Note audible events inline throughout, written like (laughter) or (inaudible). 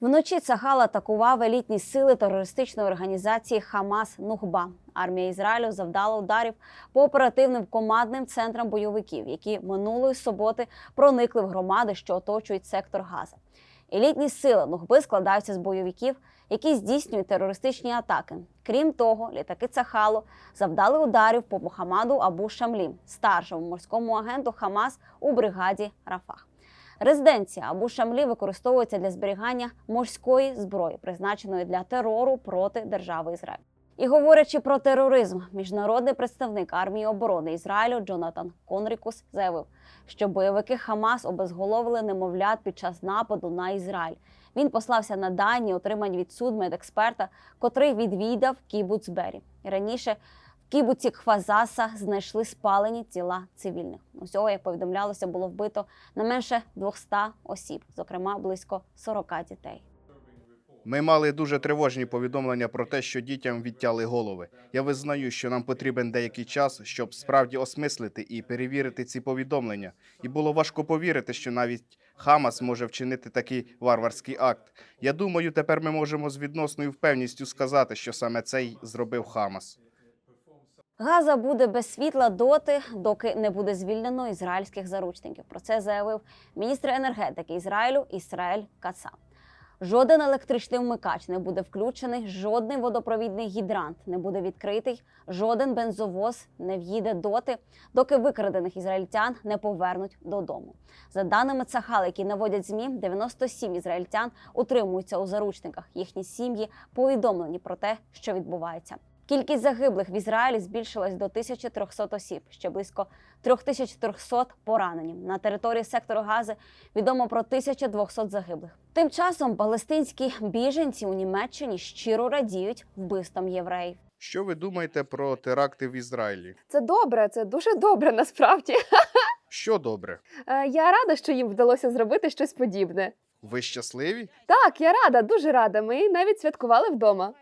Вночі Цагал атакував елітні сили терористичної організації Хамас Нухба. Армія Ізраїлю завдала ударів по оперативним командним центрам бойовиків, які минулої суботи проникли в громади, що оточують сектор Газа. Елітні сили Нухби складаються з бойовиків, які здійснюють терористичні атаки. Крім того, літаки Цахалу завдали ударів по Мухаммаду Абу Шамлі, старшому морському агенту Хамас у бригаді Рафах. Резиденція Абу Шамлі використовується для зберігання морської зброї, призначеної для терору проти держави Ізраїль. І говорячи про тероризм, міжнародний представник армії оборони Ізраїлю Джонатан Конрікус заявив, що бойовики Хамас обезголовили немовлят під час нападу на Ізраїль. Він послався на дані, отримані від судмедексперта, котрий відвідав кібуцбері. Раніше кібуці Кхвазаса знайшли спалені тіла цивільних. Усього, як повідомлялося, було вбито не менше 200 осіб, зокрема близько 40 дітей. Ми мали дуже тривожні повідомлення про те, що дітям відтяли голови. Я визнаю, що нам потрібен деякий час, щоб справді осмислити і перевірити ці повідомлення. І було важко повірити, що навіть Хамас може вчинити такий варварський акт. Я думаю, тепер ми можемо з відносною впевністю сказати, що саме цей зробив Хамас. Газа буде без світла доти, доки не буде звільнено ізраїльських заручників. Про це заявив міністр енергетики Ізраїлю Ісраїль Каца. Жоден електричний вмикач не буде включений, жодний водопровідний гідрант не буде відкритий, жоден бензовоз не в'їде доти, доки викрадених ізраїльтян не повернуть додому. За даними Цахал, які наводять змі, 97 ізраїльтян утримуються у заручниках. Їхні сім'ї повідомлені про те, що відбувається. Кількість загиблих в Ізраїлі збільшилась до 1300 осіб, ще близько 3300 поранені. На території сектору Гази відомо про 1200 загиблих. Тим часом палестинські біженці у Німеччині щиро радіють вбивствам євреїв. Що ви думаєте про теракти в Ізраїлі? Це добре, це дуже добре насправді. (laughs) Що добре? Е, Я рада, що їм вдалося зробити щось подібне. Ви щасливі? Так, я рада, дуже рада. Ми навіть святкували вдома.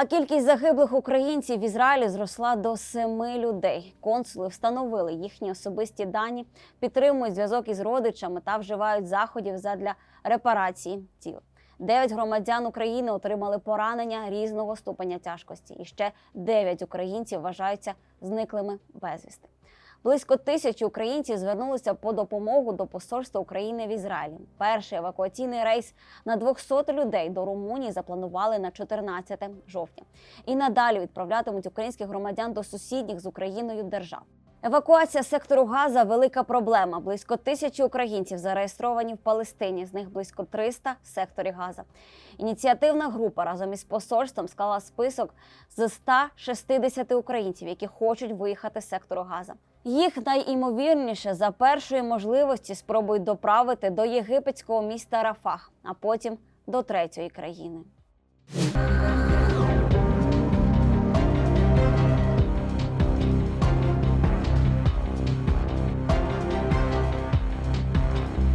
А кількість загиблих українців в Ізраїлі зросла до семи людей. Консули встановили їхні особисті дані, підтримують зв'язок із родичами та вживають заходів задля репарації тіл. Дев'ять громадян України отримали поранення різного ступеня тяжкості, і ще дев'ять українців вважаються зниклими безвісти. Близько тисячі українців звернулися по допомогу до посольства України в Ізраїлі. Перший евакуаційний рейс на 200 людей до Румунії запланували на 14 жовтня. І надалі відправлятимуть українських громадян до сусідніх з Україною держав. Евакуація сектору Газа велика проблема. Близько тисячі українців зареєстровані в Палестині, з них близько 300 в секторі Газа. Ініціативна група разом із посольством склала список з 160 українців, які хочуть виїхати з сектору Газа. Їх найімовірніше за першої можливості спробують доправити до єгипетського міста Рафах, а потім до третьої країни.